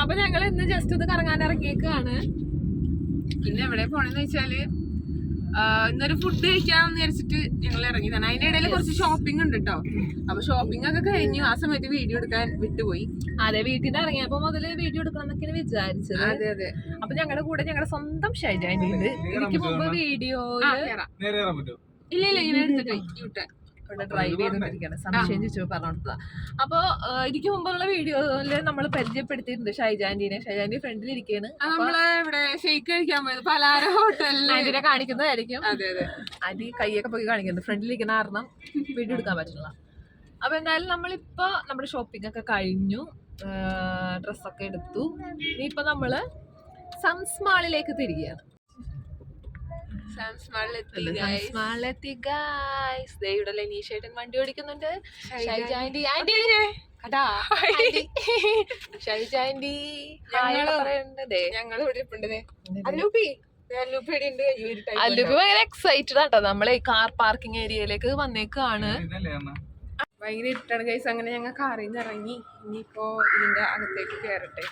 അപ്പൊ ഞങ്ങൾ ഇന്ന് ജസ്റ്റ് ഒന്ന് കറങ്ങാൻ ഇറങ്ങിയേക്കാണ്. പിന്നെ എവിടെ പോണെന്ന് വെച്ചാൽ ഇന്നൊരു ഫുഡ് കഴിക്കാന്ന് വിചാരിച്ചിട്ട് ഞങ്ങൾ ഇറങ്ങിയതാണ്. അതിന്റെ ഇടയിൽ കുറച്ച് ഷോപ്പിംഗ് ഉണ്ട് കേട്ടോ അപ്പൊ ഷോപ്പിംഗ് ഒക്കെ കഴിഞ്ഞു. ആ സമയത്ത് വീഡിയോ എടുക്കാൻ വിട്ടുപോയി. അതെ വീട്ടിൽ നിന്ന് ഇറങ്ങിയപ്പോ മുതൽ വീഡിയോ എടുക്കണം എന്നൊക്കെയാണ് വിചാരിച്ചത്. അതെ അതെ. അപ്പൊ ഞങ്ങളുടെ കൂടെ ഞങ്ങളുടെ സ്വന്തം ഉണ്ട്. എനിക്ക് മുമ്പ് വീഡിയോ ഇല്ല ഇല്ല ഇങ്ങനെ എടുത്തിട്ട് ഇവിടെ ഡ്രൈവ് ചെയ്തുകൊണ്ടിരിക്കുകയാണ് സംശയം ചോദിച്ചു പറഞ്ഞോട്ടതാ അപ്പോൾ എനിക്ക് മുമ്പുള്ള വീഡിയോയിൽ നമ്മൾ പരിചയപ്പെടുത്തിയിട്ടുണ്ട് ഷൈജാന്റിനെ. ഷൈജാന്റി ഫ്രണ്ടിൽ ഇരിക്കുകയാണ് ഇവിടെ ഷെയ്ക്ക് കഴിക്കാൻ പോയത്. പലാര ഹോട്ടലിൽ അതിനെ കാണിക്കുന്നതായിരിക്കും. ആന്റി കൈയൊക്കെ പോയി കാണിക്കുന്നത് ഫ്രണ്ടിൽ ഇരിക്കുന്ന കാരണം വീഡിയോ എടുക്കാൻ പറ്റില്ല അപ്പൊ എന്തായാലും നമ്മളിപ്പോ നമ്മുടെ ഷോപ്പിംഗ് ഒക്കെ കഴിഞ്ഞു. ഡ്രസ്സൊക്കെ എടുത്തു. ഇനിയിപ്പോ നമ്മൾ സംസ്മാളിലേക്ക് തിരികെയാണ്. സാംസ് മാളിൽ എത്തി guys. സൺസ് ഗായ്സ് ദേ ഇവിടെ ലെനീഷേട്ടൻ വണ്ടി ഓടിക്കുന്നുണ്ട്. Shaija aunty aunty Shaija aunty ഞങ്ങൾ. അല്ലൂപ്പി. അല്ലുബി ഭയങ്കര എക്സൈറ്റഡ് ആട്ടോ. നമ്മളെ കാർ പാർക്കിംഗ് ഏരിയയിലേക്ക് വന്നേക്കാണ്. ഭയങ്കര ഇട്ടാണ് ഗൈസ് അങ്ങനെ ഞങ്ങൾ കാറിൽ നിന്ന് ഇറങ്ങി. ഇനിയിപ്പോ ഇതിന്റെ അകത്തേക്ക് കയറട്ടെ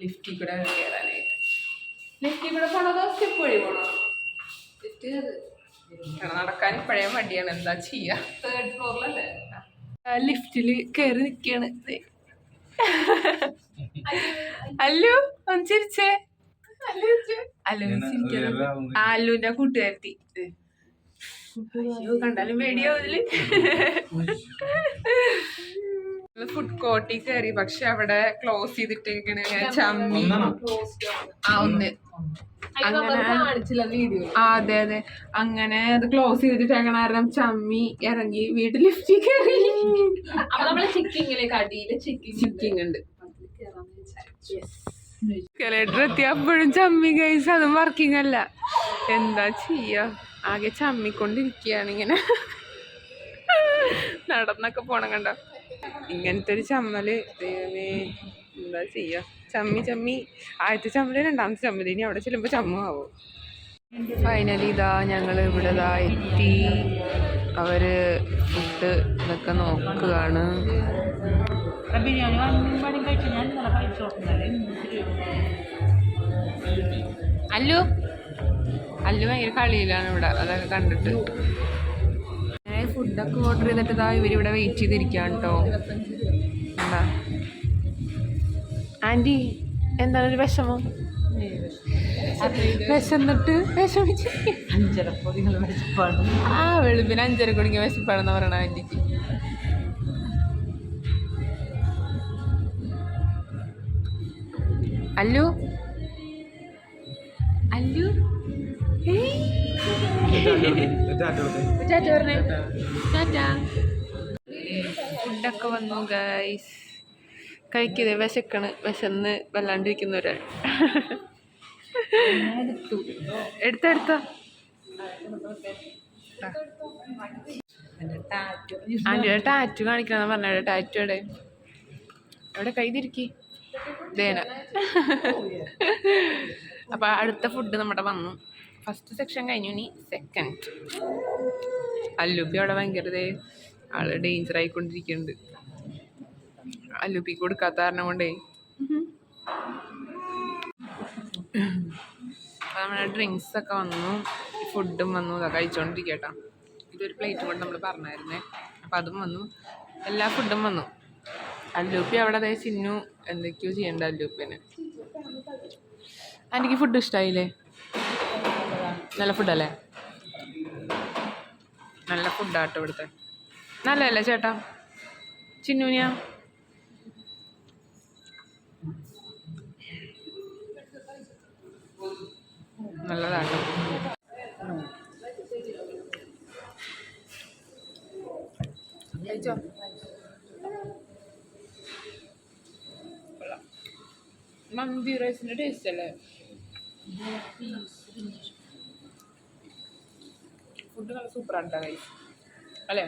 ലിഫ്റ്റിൽ കൂടെ കയറാനായിട്ട് ലിഫ്റ്റിൽ കൂടെ പോണതോ സ്റ്റെപ്പ് വഴി പോണോ? ലിഫ്റ്റ് നടക്കാൻ പഴയ മടിയാണ്. എന്താ ചെയ്യാ? തേർഡ് ഫ്ലോറിലല്ലേ ലിഫ്റ്റിൽ കയറി നിൽക്കുകയാണ് അല്ലു ഒന്ന് ചിരിച്ചേ അല്ലുവിന്റെ കൂട്ടുകാരത്തി. അയ്യോ കണ്ടാലും പേടിയാവില്ലേ ഫുഡ് കോർട്ടിൽ കയറി പക്ഷെ അവിടെ ക്ലോസ് ചെയ്തിട്ടേക്കണ് ഞാൻ ചമ്മി. ആ ഒന്ന്. അങ്ങനെ കാണിച്ചില്ല വീഡിയോ ആ അതെ അതെ. അങ്ങനെ അത് ക്ലോസ് ചെയ്തിട്ടേക്കണ കാരണം ചമ്മി ഇറങ്ങി വീട്ടിൽ ലിഫ്റ്റിൽ കയറി. ചിക്കിങ് ഉണ്ട്. എസ്കലേറ്റർ എത്തിയപ്പോഴും ചമ്മി കൈസ് അതും വർക്കിംഗ് അല്ല. എന്താ ചെയ്യാ? ആകെ ചമ്മിക്കൊണ്ടിരിക്കുകയാണ് ഇങ്ങനെ. നടന്നൊക്കെ പോണം കണ്ട? ഇങ്ങനത്തെ ഒരു ചമ്മൽ ദൈവമേ എന്താ ചെയ്യാ? ചമ്മി ചമ്മി. ആദ്യത്തെ ചമ്മൽ രണ്ടാമത്തെ ചമ്മൽ. ഇനി അവിടെ ചെല്ലുമ്പോ ചമ്മാവോ ഫൈനലി ഇതാ ഞങ്ങൾ ഇവിടെ ഇതാ എത്തി. അവർ ഫുഡ് ഇതൊക്കെ നോക്കുകയാണ്. ബിരിയാണി അല്ലു. അല്ലു ഭയങ്കര കളിയിലാണ് ഇവിടെ. അതൊക്കെ കണ്ടിട്ട്. ഫുഡൊക്കെ ഓർഡർ ചെയ്തിട്ട് ഇതാ ഇവരിവിടെ വെയിറ്റ് ചെയ്തിരിക്കുകയാണ് കേട്ടോ എന്താ? ആന്റി എന്താണ് ഒരു വിഷമം? വിശന്നിട്ട് വിഷമിച്ച്. ആ വെളുപ്പിന് അഞ്ചര കുടിക്കാൻ വിശപ്പാണെന്ന് പറയണ ആന്റിക്ക് അല്ലു? അല്ലു? ടാറ്റ ഫുഡൊക്കെ വന്നു ഗൈസ് കഴിക്കുന്നത് വിശക്കണ് വിശന്ന് വല്ലാണ്ടിരിക്കുന്ന ഒരാൾ എടുത്തെടുത്തോ ആന്റിയുടെ ടാറ്റു. കാണിക്കണം പറഞ്ഞ ടാറ്റു എവിടെ എവിടെ കൈതിരിക്കി. ദേന അപ്പൊ അടുത്ത ഫുഡ് നമ്മുടെ വന്നു. ഫസ്റ്റ് സെക്ഷൻ കഴിഞ്ഞു ഇനി സെക്കൻഡ് അല്ലുപ്പി അവിടെ ഭയങ്കര ദേ ആൾ ഡേഞ്ചർ ആയിക്കൊണ്ടിരിക്കുന്നുണ്ട്. അല്ലുപ്പി കൊടുക്കാത്ത കാരണം കൊണ്ടേ. നമ്മുടെ ഡ്രിങ്ക്സ് ഒക്കെ വന്നു ഫുഡും വന്നു ഇതാ കഴിച്ചോണ്ടിരിക്കട്ടോ. ഇതൊരു പ്ലേറ്റ് കൊണ്ട് നമ്മൾ പറഞ്ഞായിരുന്നേ. അപ്പം അതും വന്നു എല്ലാ ഫുഡും വന്നു. അല്ലൂപ്പി അവിടെ അതേ ചിന്നു എന്തൊക്കെയോ ചെയ്യണ്ട അല്ലൂപ്പിന്. എനിക്ക് ഫുഡ് ഇഷ്ടമായില്ലേ നല്ല ഫുഡല്ലേ നല്ല ഫുഡാട്ടോ ഇവിടുത്തെ. നല്ലതല്ലേ ചേട്ടാ? ചിന്നൂനിയ നല്ലതാട്ടോ. കഴിച്ചോ മന്തി റൈസിന്റെ ടേസ്റ്റ് അല്ലേ? ഫുഡ് നല്ല സൂപ്പറാണ് കേട്ടോ കൈ അല്ലേ?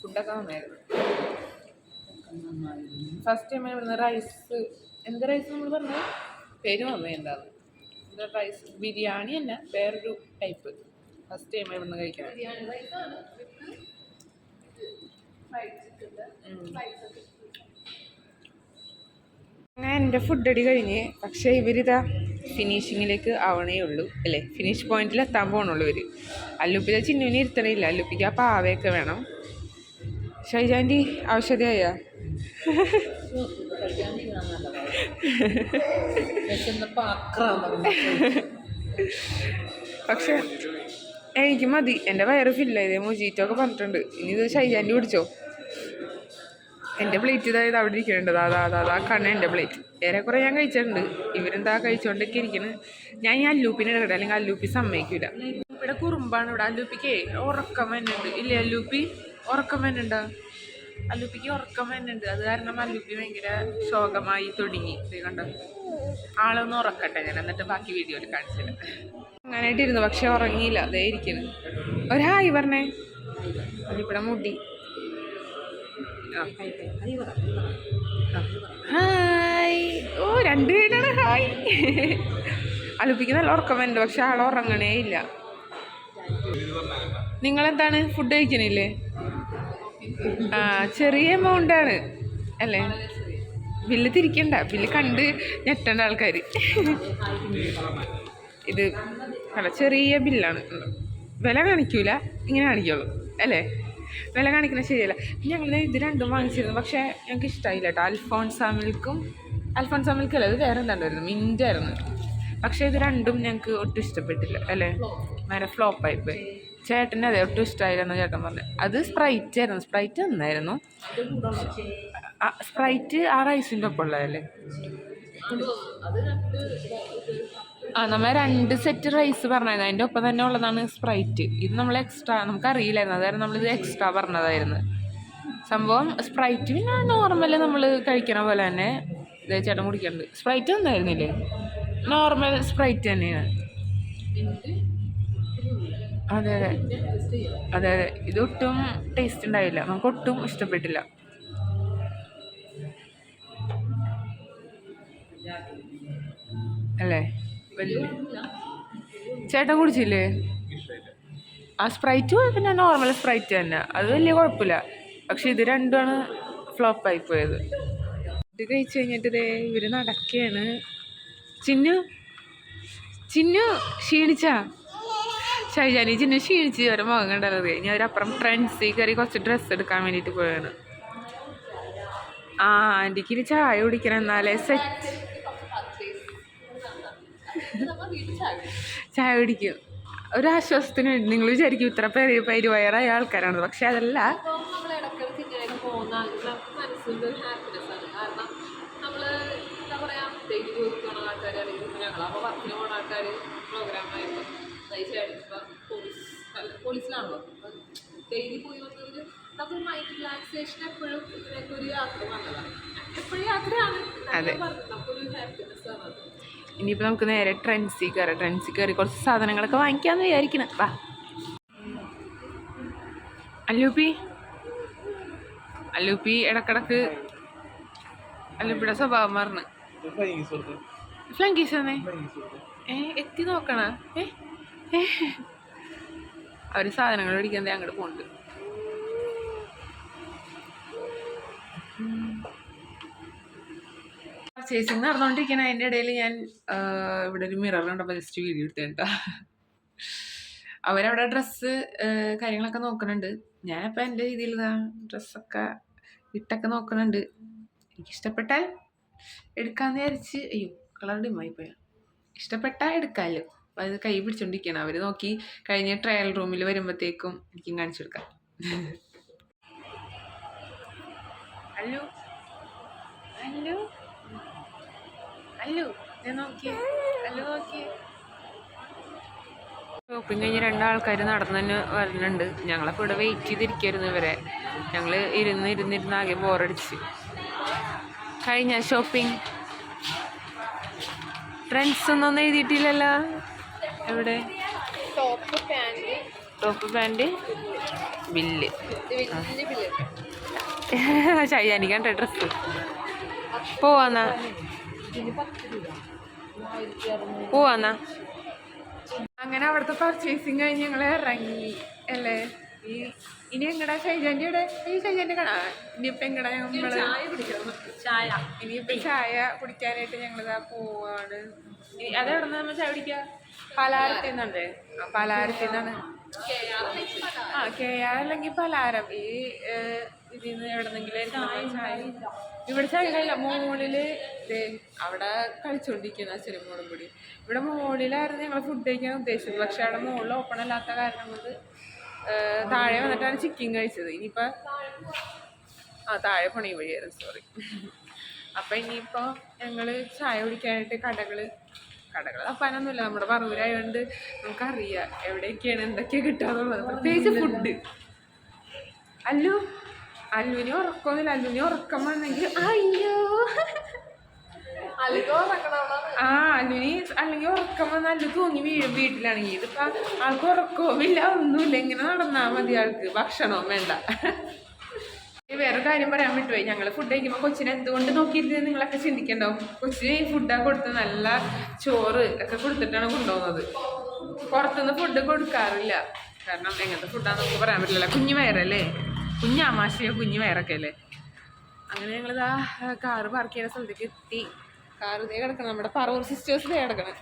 ഫുഡൊക്കെ നന്നായിരുന്നു. ഫസ്റ്റ് ടൈം ഇവിടുന്ന് റൈസ് എന്ത് റൈസ് നമ്മൾ പറഞ്ഞത്? പേര് വന്നത് എന്താണ് ഇത് റൈസ് ബിരിയാണി തന്നെ വേറൊരു ടൈപ്പ് ഫസ്റ്റ് ടൈം ഇവിടുന്ന് കഴിക്കണം. അങ്ങനെ എന്റെ ഫുഡ് അടി കഴിഞ്ഞ്. പക്ഷേ ഇവരിതാ ഫിനിഷിങ്ങിലേക്ക് ആവണേ ഉള്ളൂ അല്ലേ? ഫിനിഷ് പോയിന്റിൽ എത്താൻ പോകണുള്ളൂ ഇവർ അല്ലുപ്പിത ചിന്നുവിനെ ഇരുത്തണില്ല അല്ലുപ്പിക്ക് ആ പാവയൊക്കെ വേണം. ഷൈജാന്റെ ഔഷധിയായ? പക്ഷെ എനിക്ക് മതി. എന്റെ വയറ് ഫില്ലായത് മൊജീറ്റോ ഒക്കെ പറഞ്ഞിട്ടുണ്ട്. ഇനി ഇത് ഷൈജാന്റെ പിടിച്ചോ എന്റെ പ്ലേറ്റ് ഇതായത് അവിടെ ഇരിക്കുന്നുണ്ട് അതാ അതാ അതാ കണ്ണ എന്റെ പ്ലേറ്റ് ഏറെക്കുറെ ഞാൻ കഴിച്ചിട്ടുണ്ട്. ഇവരെന്താ കഴിച്ചോണ്ടൊക്കെ ഇരിക്കുന്നത് ഞാൻ ഈ അല്ലൂപ്പിനെ ഇടട്ടെ അല്ലെങ്കിൽ അല്ലൂപ്പി സമ്മതിക്കൂല. ഇവിടെ കുറുമ്പാണ് ഇവിടെ. അല്ലൂപ്പിക്ക് ഉറക്കം വരുന്നുണ്ട്. ഇല്ലേ അല്ലൂപ്പി? ഉറക്കം വരുന്നുണ്ടോ? അല്ലൂപ്പിക്ക് ഉറക്കം വരുന്നുണ്ട്. അത് കാരണം അല്ലൂപ്പി ഭയങ്കര ശോകമായി തുടങ്ങി. ഇത് കണ്ടോ? ആളൊന്ന് ഉറക്കട്ടെ ഞാൻ. എന്നിട്ട് ബാക്കി വീഡിയോയിൽ കാണിച്ചില്ല അങ്ങനെയായിട്ടിരുന്നു പക്ഷെ ഉറങ്ങിയില്ല. അതേ ഇരിക്കുന്നു ഒരു ഹായ് പറഞ്ഞേ ഇവിടെ മുടി. ഹായ്. ഓ രണ്ട് പേരാണ് ഹായ്. അലുപ്പിക്ക് നല്ല ഉറക്കം വരുന്നുണ്ട് പക്ഷെ ആൾ ഉറങ്ങണേ ഇല്ല. നിങ്ങളെന്താണ് ഫുഡ് കഴിക്കണില്ലേ? ആ ചെറിയ എമൗണ്ട് ആണ് അല്ലേ? ബില്ല് തിരിക്കണ്ട ബില്ല് കണ്ട് ഞെട്ടേണ്ട ആൾക്കാർ ഇത് അല്ല ചെറിയ ബില്ലാണ്. വില കാണിക്കൂല ഇങ്ങനെ കാണിക്കുള്ളൂ അല്ലേ? വില കാണിക്കുന്നത് ശരിയല്ല. ഞങ്ങൾ ഇത് രണ്ടും വാങ്ങിച്ചിരുന്നു. പക്ഷേ ഞങ്ങൾക്ക് ഇഷ്ടമായില്ല കേട്ടോ. അൽഫോൺസാ മിൽക്കും അൽഫോൺസാ മിൽക്ക് അല്ല ഇത് വേറെ എന്താണ്ടായിരുന്നു മിന്റ് ആയിരുന്നു. പക്ഷേ ഇത് രണ്ടും ഞങ്ങൾക്ക് ഒട്ടും ഇഷ്ടപ്പെട്ടില്ല. അല്ലേ? നേരെ ഫ്ലോപ്പായി പോയി. ചേട്ടന് അതെ ഒട്ടും ഇഷ്ടമായില്ലെന്ന് ചേട്ടൻ പറഞ്ഞു. അത് സ്പ്രൈറ്റ് ആയിരുന്നു. സ്പ്രൈറ്റ് നന്നായിരുന്നു. ആ, സ്പ്രൈറ്റ് ആ റൈസിന്റെ ഒപ്പം ഉള്ളതല്ലേ ആ നമ്മൾ രണ്ട് സെറ്റ് റൈസ് പറഞ്ഞായിരുന്നു. അതിന്റെ ഒപ്പം തന്നെ ഉള്ളതാണ് സ്പ്രൈറ്റ് ഇത് നമ്മൾ എക്സ്ട്രാ നമുക്ക് അറിയില്ലായിരുന്നു അതായത് നമ്മളിത് എക്സ്ട്രാ പറഞ്ഞതായിരുന്നു. സംഭവം സ്പ്രൈറ്റ് പിന്നെ നോർമൽ നമ്മൾ കഴിക്കണ പോലെ തന്നെ ഇത് ചേട്ടൻ കുടിക്കുന്നുണ്ട് സ്പ്രൈറ്റ് ഒന്നായിരുന്നില്ലേ? നോർമൽ സ്പ്രൈറ്റ് തന്നെയാണ്. അതെ അതെ. അതെ അതെ. ഇതൊട്ടും ടേസ്റ്റ് ഉണ്ടായില്ല. നമുക്ക് ഒട്ടും ഇഷ്ടപ്പെട്ടില്ല. അല്ലേ? ചേട്ടൻ കുടിച്ചില്ലേ? ആ സ്പ്രൈറ്റ് പിന്നെ നോർമൽ സ്പ്രൈറ്റ് തന്നെ. അത് വലിയ കുഴപ്പമില്ല. പക്ഷെ ഇത് രണ്ടുമാണ് ഫ്ലോപ്പായി പോയത്. ഇത് കഴിച്ചു കഴിഞ്ഞിട്ട് ഇതേ ഇവർ നടക്കുകയാണ്. ചിന്നു ചിന്നു ക്ഷീണിച്ചാ? ഷൈജാനി ചിന്നു ക്ഷീണിച്ച് അവരെ മുഖം കണ്ടത് ഇനി അവരപ്പുറം ട്രെൻഡ്സിൽ കയറി കുറച്ച് ഡ്രസ്സ് എടുക്കാൻ വേണ്ടിയിട്ട് പോയാണ് ആ ആന്റിക്ക് ചായ കുടിക്കണം എന്നാലേ സെറ്റ് ചായ കുടിക്കും ഒരാശ്വാസത്തിന് നിങ്ങൾ വിചാരിക്കും ഇത്ര പേര് പേര് വയറായ ആൾക്കാരാണ് പക്ഷെ അതല്ല അതെ. ആണ് ഇനിയിപ്പോൾ നമുക്ക് നേരെ ട്രെൻസി കയറാം ട്രെൻസി കയറി കുറച്ച് സാധനങ്ങളൊക്കെ വാങ്ങിക്കാമെന്ന് വിചാരിക്കണം. വാ. അല്ലൂപ്പി. അല്ലൂപ്പി ഇടക്കിടക്ക് അല്ലൂപ്പിയുടെ സ്വഭാവം മാറണ്. ഫ്ലങ്കീസ് ഏ എത്തി നോക്കണ. ഏ അവർ സാധനങ്ങൾ മേടിക്കാൻ അങ്ങോട്ട് പോകുന്നുണ്ട് പർച്ചേസിങ് നടന്നുകൊണ്ടിരിക്കണ അതിന്റെ ഇടയിൽ ഞാൻ ഇവിടെ ഒരു മിറർ കണ്ടപ്പോൾ ജസ്റ്റ് വീഡിയോ എടുത്തേട്ടാ അവരവിടെ ഡ്രസ്സ് കാര്യങ്ങളൊക്കെ നോക്കുന്നുണ്ട് ഞാനപ്പോൾ എന്റെ രീതിയിൽ ഡ്രസ്സൊക്കെ ഇട്ടൊക്കെ നോക്കുന്നുണ്ട് എനിക്കിഷ്ടപ്പെട്ടാൽ എടുക്കാമെന്ന് വിചാരിച്ച് അയ്യോ കളർ ഡിമായി പോയാ. ഇഷ്ടപ്പെട്ടാൽ എടുക്കാമല്ലോ അപ്പോൾ അത് കൈ പിടിച്ചോണ്ടിരിക്കണം അവർ നോക്കി കഴിഞ്ഞ ട്രയൽ റൂമിൽ വരുമ്പോഴത്തേക്കും എനിക്കും കാണിച്ചു കൊടുക്കാം. ഹലോ. ഹലോ. ഞാൻ നോക്കിയേ ഷോപ്പിംഗ് കഴിഞ്ഞ് രണ്ടാൾക്കാർ നടന്നു തന്നെ വരുന്നുണ്ട് ഞങ്ങളിപ്പോൾ ഇവിടെ വെയിറ്റ് ചെയ്തിരിക്കായിരുന്നു ഇവരെ. ഞങ്ങൾ ഇരുന്ന് ഇരുന്നിരുന്ന് ആകെ ബോറടിച്ച് കഴിഞ്ഞ ഷോപ്പിംഗ് ട്രെൻഡ്സ് ഒന്നും എഴുതിയിട്ടില്ലല്ലോ? എവിടെ? ടോപ്പ് പാന്റ് ബില്ല് ഷൈജാനിക്കാണ്ട ഡ്രസ്സ് പോവാന്നാ. പോവാന്നാ. അങ്ങനെ അവിടുത്തെ പർച്ചേസിങ് കഴിഞ്ഞ് ഞങ്ങൾ ഇറങ്ങി അല്ലേ? ഈ ഇനി എങ്ങടാ ഷൈജാന്റെ ഇവിടെ? ഈ ഷൈജാന്റെ കാണാ ഇനിയിപ്പോ എങ്ങടാ ഞങ്ങൾ ചായ. ചായ ഇനിയിപ്പോ ചായ കുടിക്കാനായിട്ട് ഞങ്ങളിതാ പോവാണ്. അതെവിടുന്ന അതെവിടെ നിന്ന് നമ്മൾ ചായ കുടിക്കുക പലാരത്തിൽ നിന്നുണ്ട് പലാരത്തിൽ നിന്നാണ് ആ കെ ആർ അല്ലെങ്കിൽ പലാരം. ഈ ചായ ഇവിടെ ചായകളില്ല മോളിൽ അവിടെ കളിച്ചോണ്ടിരിക്കുന്ന ചെറുമോളും മോളും കൂടി. ഇവിടെ മോളിലായിരുന്നു ഞങ്ങൾ ഫുഡ് കഴിക്കാൻ ഉദ്ദേശിച്ചത്. പക്ഷെ അവിടെ മോളിൽ ഓപ്പൺ അല്ലാത്ത കാരണം കൊണ്ട് താഴെ വന്നിട്ടാണ് ചിക്കൻ കഴിച്ചത്. ഇനിയിപ്പോൾ ആ താഴെ പണി വഴിയായിരുന്നു. സോറി അപ്പം ഇനിയിപ്പോൾ ഞങ്ങൾ ചായ കുടിക്കാനായിട്ട് കടകൾ കടകൾ തപ്പാനൊന്നുമില്ല. നമ്മുടെ പറവൂരായതുകൊണ്ട് നമുക്കറിയാം എവിടെയൊക്കെയാണ് എന്തൊക്കെയാണ് കിട്ടാന്നുള്ളത്. പ്രത്യേകിച്ച് ഫുഡ് അല്ലു? അല്ലുവിന് ഉറക്കമൊന്നുമില്ല. അല്ലുവിന് ഉറക്കം വന്നെങ്കിൽ അയ്യോ. ആ അല്ലുവിന് അല്ലെങ്കിൽ ഉറക്കം വന്ന് അല്ലു തൂങ്ങി വീഴും വീട്ടിലാണെങ്കിൽ. ഇതിപ്പോ ആൾക്ക് ഉറക്കവുമില്ല ഒന്നുമില്ല. ഇങ്ങനെ നടന്നാ മതി ആൾക്ക്. ഭക്ഷണവും വേണ്ട. വേറെ കാര്യം പറയാൻ പറ്റുമോ ഞങ്ങൾ ഫുഡ് കഴിക്കുമ്പോൾ കൊച്ചിനെ എന്തുകൊണ്ട് നോക്കിയിരുന്നത് നിങ്ങളൊക്കെ ചിന്തിക്കണ്ടോ? കൊച്ചിന് ഈ ഫുഡൊക്കെ കൊടുത്ത് നല്ല ചോറ് ഒക്കെ കൊടുത്തിട്ടാണ് കൊണ്ടുപോകുന്നത്. പുറത്തുനിന്ന് ഫുഡ് കൊടുക്കാറില്ല. കാരണം എങ്ങനത്തെ ഫുഡാന്ന് നമുക്ക് പറയാൻ പറ്റില്ല കുഞ്ഞു വയറല്ലേ? കുഞ്ഞാമാശയോ കുഞ്ഞു വയറൊക്കെ അല്ലേ അങ്ങനെ ഞങ്ങളിതാ കാറ് പാർക്ക് ചെയ്യുന്ന സ്ഥലത്തേക്ക് എത്തി. കാറ് ഇതേ കിടക്കണം. നമ്മുടെ പറവൂർ സിസ്റ്റേഴ്സ് ഇതേ കിടക്കണം.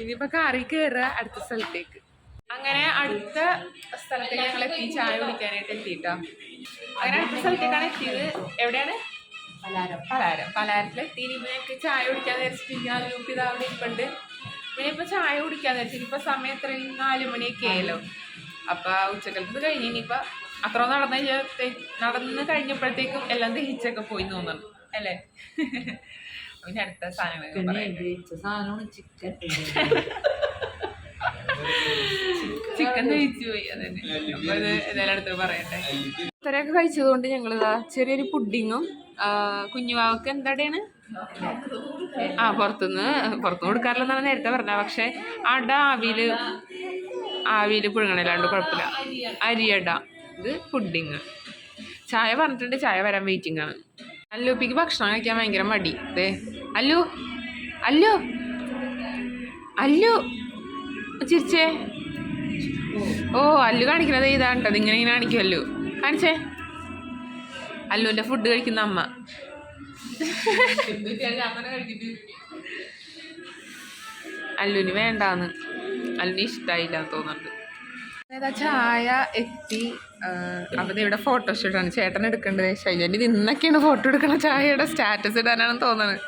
ഇനിയിപ്പോൾ കാറിൽ കയറുക അടുത്ത സ്ഥലത്തേക്ക്. അങ്ങനെ അടുത്ത സ്ഥലത്തേക്ക് ഞങ്ങൾ എത്തി ചായ കുടിക്കാനായിട്ട് എത്തിയിട്ടോ അങ്ങനെ അടുത്ത സ്ഥലത്തേക്കാണ് എത്തിയത്. എവിടെയാണ്? പലാരം. പലാരം. പലാരത്തിലെത്തി ഇനിയിപ്പോൾ ഞങ്ങൾക്ക് ചായ കുടിക്കാൻ നേരിച്ചിട്ടില്ല ഗ്രൂപ്പ് ഇത് അവിടെ ഇരിപ്പുണ്ട്. പിന്നെ ഇപ്പോൾ ചായ കുടിക്കാൻ നേരിച്ചു ഇനിയിപ്പോൾ സമയം എത്ര നാല് മണിയൊക്കെ ആയല്ലോ. അപ്പോൾ ഉച്ചക്കലത്ത് കഴിഞ്ഞ് ഇനിയിപ്പോൾ അത്ര നടന്നു കഴിഞ്ഞാൽ നടന്ന് കഴിഞ്ഞപ്പോഴത്തേക്കും എല്ലാം ദഹിച്ചൊക്കെ പോയി തോന്നുന്നു. അല്ലേ? പിന്നെ അടുത്ത സാധനങ്ങൾ ചിക്കൻ ചിക്കൻ ദഹിച്ചു പോയി അതന്നെ. അപ്പൊ ഇത് ഏതായാലും അടുത്ത് പറയട്ടെ. ഇത്രയൊക്കെ കഴിച്ചതുകൊണ്ട് ഞങ്ങൾ ചെറിയൊരു പുഡിങ്ങും കുഞ്ഞുവാവക്ക് എന്താടെയാണ് ആ പുറത്തുനിന്ന് പുറത്തുനിന്ന് കൊടുക്കാറില്ലെന്നാണ് നേരത്തെ പറഞ്ഞത്. പക്ഷെ അട ആവിയിൽ ആവിയിൽ പുഴുങ്ങണല്ലാണ്ട് കുഴപ്പമില്ല. അരിയട. ഇത് പുഡിങ് ചായ പറഞ്ഞിട്ടുണ്ട് ചായ വരാൻ വെയിറ്റിംഗ് ആണ്. അല്ലുപ്പിക്ക് ഭക്ഷണം കഴിക്കാൻ ഭയങ്കര മടി. ദേ അല്ലു അല്ലു അല്ലു ചിരിച്ചേ. ഓ അല്ലു കാണിക്കുന്നത് ഇതാണ് കേട്ടോ ഇങ്ങനെ ഇങ്ങനെ കാണിക്കും അല്ലു. കാണിച്ചേ. അല്ലുവിന്റെ ഫുഡ് കഴിക്കുന്ന അമ്മ. അല്ലുവിന് വേണ്ടാന്ന്. അല്ലുവിന് ഇഷ്ടമായില്ല എന്ന് തോന്നുന്നുണ്ട്. ഏതാ ചായ എത്തി അവിടെ ഇവിടെ ഫോട്ടോഷൂട്ടാണ് ചേട്ടൻ എടുക്കേണ്ടത് ശൈലന്റെ നിന്നൊക്കെയാണ് ഫോട്ടോ എടുക്കണ ചായയുടെ സ്റ്റാറ്റസ് ഇടാനാണെന്ന് തോന്നുന്നത്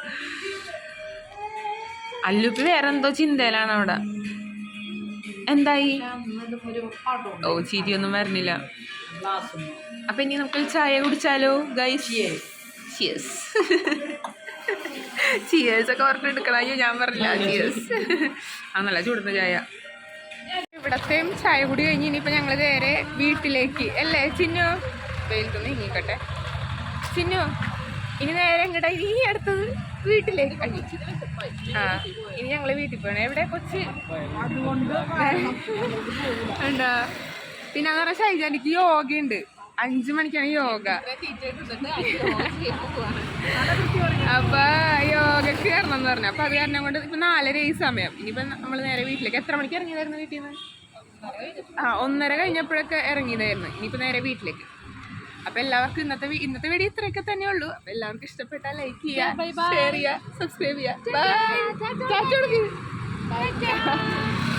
അല്ലുപ്പി വേറെ എന്തോ ചിന്തയിലാണ് അവിടെ. എന്തായി? ഓ ചിരിയൊന്നും വരണില്ല. അപ്പൊ ഇനി നമുക്ക് ചായ കുടിച്ചാലോ ഗൈസ് ചിയേഴ്സ് ചിയേഴ്സ് ഒക്കെ ഓർമ്മ അയ്യോ ഞാൻ പറഞ്ഞില്ല. ചിയേഴ്സ് അന്നല്ല ചൂടുന്ന ചായ. ഇവിടത്തെയും ചായ കൂടി കഴിഞ്ഞ് ഇനിയിപ്പോൾ ഞങ്ങൾ നേരെ വീട്ടിലേക്ക്. അല്ലേ ചിന്നു? വെയിലത്തൊന്ന് ഇങ്ങിക്കട്ടെ ചിന്നു ഇനി നേരെ എങ്ങടാ ഇനി അടുത്തത് വീട്ടിലേക്ക്. ആ ഇനി ഞങ്ങൾ വീട്ടിൽ പോകണം എവിടെ? കൊച്ച്? എന്താ? പിന്നെ എന്ന് പറഞ്ഞാൽ യോഗയുണ്ട്. അഞ്ചു മണിക്കാണ് യോഗ. അപ്പൊ യോഗക്ക് കയറണം എന്ന് പറഞ്ഞു. അപ്പൊ അത് കാരണം കൊണ്ട് ഇപ്പൊ നാലര ഈ സമയം. ഇനിയിപ്പോ നമ്മൾ നേരെ വീട്ടിലേക്ക്. എത്ര മണിക്ക് ഇറങ്ങിയതായിരുന്നു വീട്ടിൽ നിന്ന്? ആ ഒന്നര കഴിഞ്ഞപ്പോഴൊക്കെ ഇറങ്ങിയതായിരുന്നു. ഇനിയിപ്പോ നേരെ വീട്ടിലേക്ക്. അപ്പൊ എല്ലാവർക്കും ഇന്നത്തെ ഇന്നത്തെ വീഡിയോ ഇത്രയൊക്കെ തന്നെ ഉള്ളൂ. അപ്പൊ എല്ലാവർക്കും ഇഷ്ടപ്പെട്ടാൽ ലൈക്ക് ചെയ്യാം ഷെയർ ചെയ്യുക സബ്സ്ക്രൈബ് ചെയ്യുക ബൈ